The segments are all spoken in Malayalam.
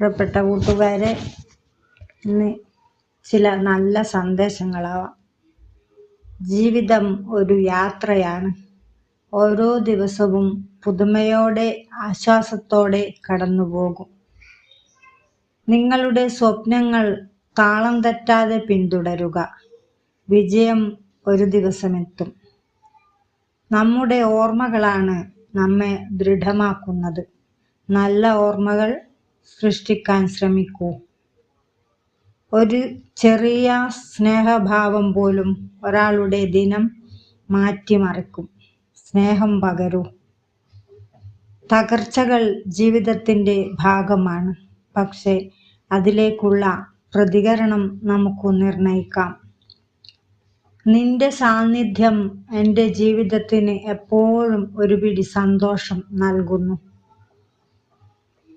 പ്രിയപ്പെട്ട കൂട്ടുകാരെ ഇന്ന് ചില നല്ല സന്ദേശങ്ങളാവാം. ജീവിതം ഒരു യാത്രയാണ്. ഓരോ ദിവസവും പുതുമയോടെ ആശ്വാസത്തോടെ കടന്നുപോകും നിങ്ങളുടെ സ്വപ്നങ്ങൾ താളം തെറ്റാതെ പിന്തുടരുക. വിജയം ഒരു ദിവസമെത്തും. നമ്മുടെ ഓർമ്മകളാണ് നമ്മെ ദൃഢമാക്കുന്നത്. നല്ല ഓർമ്മകൾ സൃഷ്ടിക്കാൻ ശ്രമിക്കൂ. ഒരു ചെറിയ സ്നേഹഭാവം പോലും ഒരാളുടെ ദിനം മാറ്റിമറിക്കും. സ്നേഹം പകരൂ. തകർച്ചകൾ ജീവിതത്തിന്റെ ഭാഗമാണ്. പക്ഷേ അതിലേക്കുള്ള പ്രതികരണം നമുക്ക് നിർണയിക്കാം. നിന്റെ സാന്നിധ്യം എന്റെ ജീവിതത്തിന് എപ്പോഴും ഒരു പിടി സന്തോഷം നൽകുന്നു.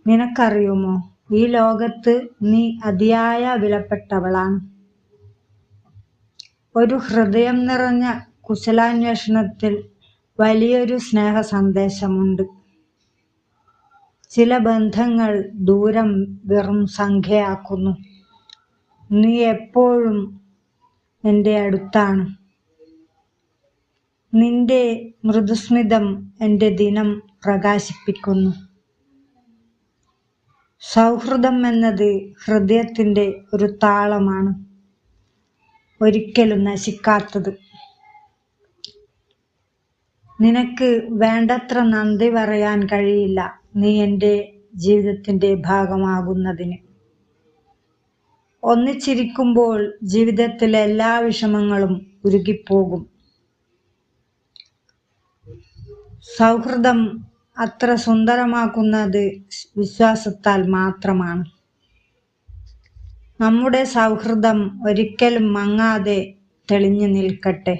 നിനക്കറിയുമോ? ഈ ലോകത്ത് നീ അതിയായ വിലപ്പെട്ടവളാണ്. ഒരു ഹൃദയം നിറഞ്ഞ കുശലാന്വേഷണത്തിൽ വലിയൊരു സ്നേഹ സന്ദേശമുണ്ട് ചില ബന്ധങ്ങൾ ദൂരം വെറും സംഖ്യയാക്കുന്നു. നീ എപ്പോഴും എന്റെ അടുത്താണ്. നിന്റെ മൃദുസ്മിതം എന്റെ ദിനം പ്രകാശിപ്പിക്കുന്നു. സൗഹൃദം എന്നത് ഹൃദയത്തിന്റെ ഒരു താളമാണ്. ഒരിക്കലും നശിക്കാത്തത്. നിനക്ക് വേണ്ടത്ര നന്ദി പറയാൻ കഴിയില്ല. നീ എന്റെ ജീവിതത്തിന്റെ ഭാഗമാകുന്നതിന്. ഒന്നിച്ചിരിക്കുമ്പോൾ ജീവിതത്തിലെ എല്ലാ വിഷമങ്ങളും ഉരുകിപ്പോകും. സൗഹൃദം അത്ര സുന്ദരമാക്കുന്നത് വിശ്വാസത്താൽ മാത്രമാണ്. നമ്മുടെ സൗഹൃദം ഒരിക്കലും മങ്ങാതെ തെളിഞ്ഞു നിൽക്കട്ടെ.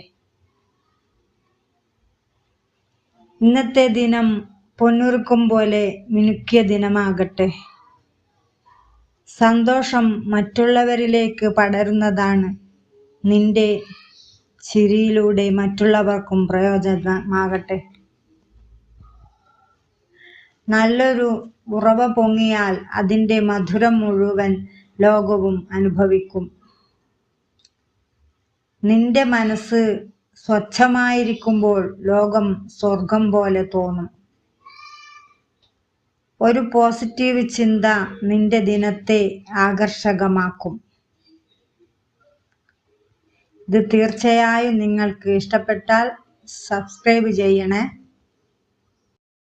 ഇന്നത്തെ ദിനം പൊന്നുറുക്കും പോലെ മിനുക്കിയ ദിനമാകട്ടെ. സന്തോഷം മറ്റുള്ളവരിലേക്ക് പടരുന്നതാണ് നിന്റെ ചിരിയിലൂടെ മറ്റുള്ളവർക്കും പ്രയോജനമാകട്ടെ. നല്ലൊരു ഉറവ പൊങ്ങിയാൽ അതിന്റെ മധുരം മുഴുവൻ ലോകവും അനുഭവിക്കും. നിന്റെ മനസ്സ് സ്വച്ഛമായിരിക്കുമ്പോൾ ലോകം സ്വർഗം പോലെ തോന്നും. ഒരു പോസിറ്റീവ് ചിന്ത നിന്റെ ദിനത്തെ ആകർഷകമാക്കും. ഇത് തീർച്ചയായും നിങ്ങൾക്ക് ഇഷ്ടപ്പെട്ടാൽ സബ്സ്ക്രൈബ് ചെയ്യണേ.